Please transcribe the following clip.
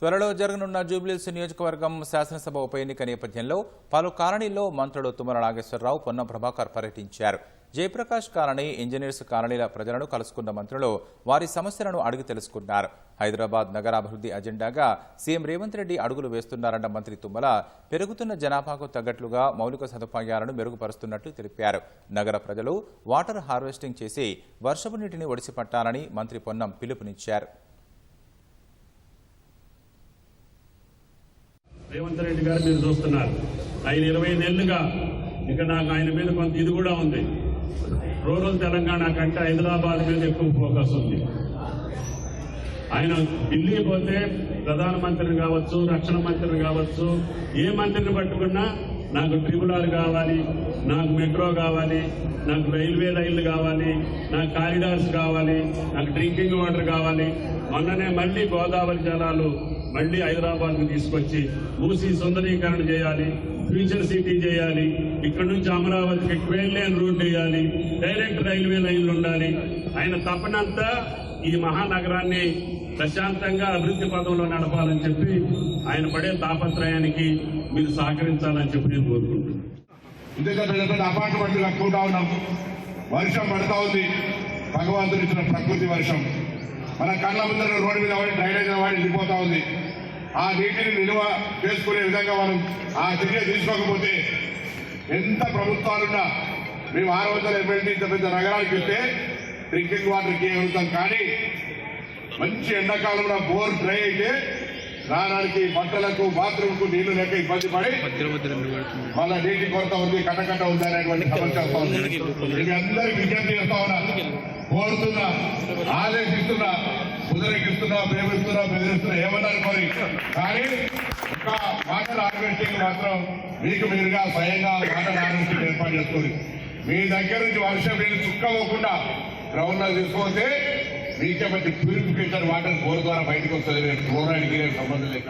త్వరలో జరగనున్న జూబ్లీస్ నియోజకవర్గం శాసనసభ ఉప ఎన్నిక నేపథ్యంలో పలు కాలనీల్లో మంత్రులు తుమ్మల నాగేశ్వరరావు పొన్నం ప్రభాకర్ పర్యటించారు. జయప్రకాష్ కాలనీ ఇంజనీర్స్ కాలనీల ప్రజలను కలుసుకున్న మంత్రులు వారి సమస్యలను అడిగి తెలుసుకున్నారు. హైదరాబాద్ నగరాభివృద్ధి అజెండాగా సీఎం రేవంత్ రెడ్డి అడుగులు వేస్తున్నారన్న మంత్రి తుమ్మల పెరుగుతున్న జనాభాకు తగ్గట్లుగా మౌలిక సదుపాయాలను మెరుగుపరుస్తున్నట్లు తెలిపారు. నగర ప్రజలు వాటర్ హార్వెస్టింగ్ చేసి వర్షపు నీటిని ఒడిసిపట్టాలని మంత్రి పొన్నం పిలుపునిచ్చారు. రేవంత్ రెడ్డి గారు మీరు చూస్తున్నారు. ఆయన ఇరవై ఐదేళ్ళుగా ఇక నాకు ఆయన మీద కొంత ఇది కూడా ఉంది. రూరల్ తెలంగాణ కంటే హైదరాబాద్ మీద ఎక్కువ ఫోకస్ ఉంది. ఆయన ఢిల్లీ పోతే ప్రధానమంత్రిని కావచ్చు రక్షణ మంత్రిని కావచ్చు ఏ మంత్రిని పట్టుకున్నా నాకు ట్రిబుల్ ఆర్ కావాలి నాకు మెట్రో కావాలి నాకు రైల్వే లైన్లు కావాలి నాకు కారిడార్స్ కావాలి నాకు డ్రింకింగ్ వాటర్ కావాలి. మొన్ననే మళ్ళీ గోదావరి జలాలు మళ్ళీ హైదరాబాద్కు తీసుకొచ్చి మూసి సుందరీకరణ చేయాలి ఫ్యూచర్ సిటీ చేయాలి ఇక్కడ నుంచి అమరావతికి ట్రైన్ లైన్ రూట్ వేయాలి డైరెక్ట్ రైల్వే లైన్లు ఉండాలి. ఆయన తప్పనంతా ఈ మహానగరాన్ని ప్రశాంతంగా అభివృద్ధి పదంలో నడపాలని చెప్పి ఆయన పడే తాపత్రయానికి మీరు సహకరించాలని చెప్పి నేను కోరుకుంటున్నాను. ఇందుకే పెద్ద పెద్ద అపార్ట్మెంట్లు కట్టుకుంటా ఉన్నాం. వర్షం పడతా ఉంది. భగవంతుడు ఇచ్చిన ప్రకృతి వర్షం. మన కళ్ళ ముందర రోడ్డు మీద వాడి డ్రైనేజ్ వాడి వెళ్ళిపోతా ఉంది. ఆ నీటిని నిల్వ చేసుకునే విధంగా మనం ఆ చర్య తీసుకోకపోతే ఎంత ప్రభుత్వాలున్నా మేము ఆరు వందల ఎమ్మెల్యే ఇంత పెద్ద నగరానికి వెళ్తే డ్రింకింగ్ వాటర్కి ఏమవుతాం కానీ మంచి ఎండాకాలంలో బోర్ డ్రై అయితే స్నానానికి బట్టలకు బాత్రూమ్కు నీళ్ళు లేక ఇబ్బంది పడి మళ్ళీ నీటి కొరత ఉంది కటకట ఉంది అనేటువంటి సమస్య వస్తా ఉంది ఇది అందరికి విజ్ఞప్తి చేస్తా ఉన్నా. కోరుతున్నా ఆదేశిస్తున్నా కుదరకిస్తున్నా ప్రేమిస్తున్నా బెదిరిస్తున్నా ఏమన్నారు అనుకోని కానీ ఒక వాటర్ హార్వెస్టింగ్ మాత్రం మీకు మీరుగా స్వయంగా వాటర్ హార్వెస్టింగ్ ఏర్పాటు చేసుకోండి మీ దగ్గర నుంచి వర్షం నీళ్ళు చుక్కవకుండా గ్రౌండ్లో తీసుకోతే మీకే ప్యూరిఫికేషన్ వాటర్ బోర్ ద్వారా బయటకు వస్తుంది. ఫ్లోరైడ్కి సంబంధం లేక.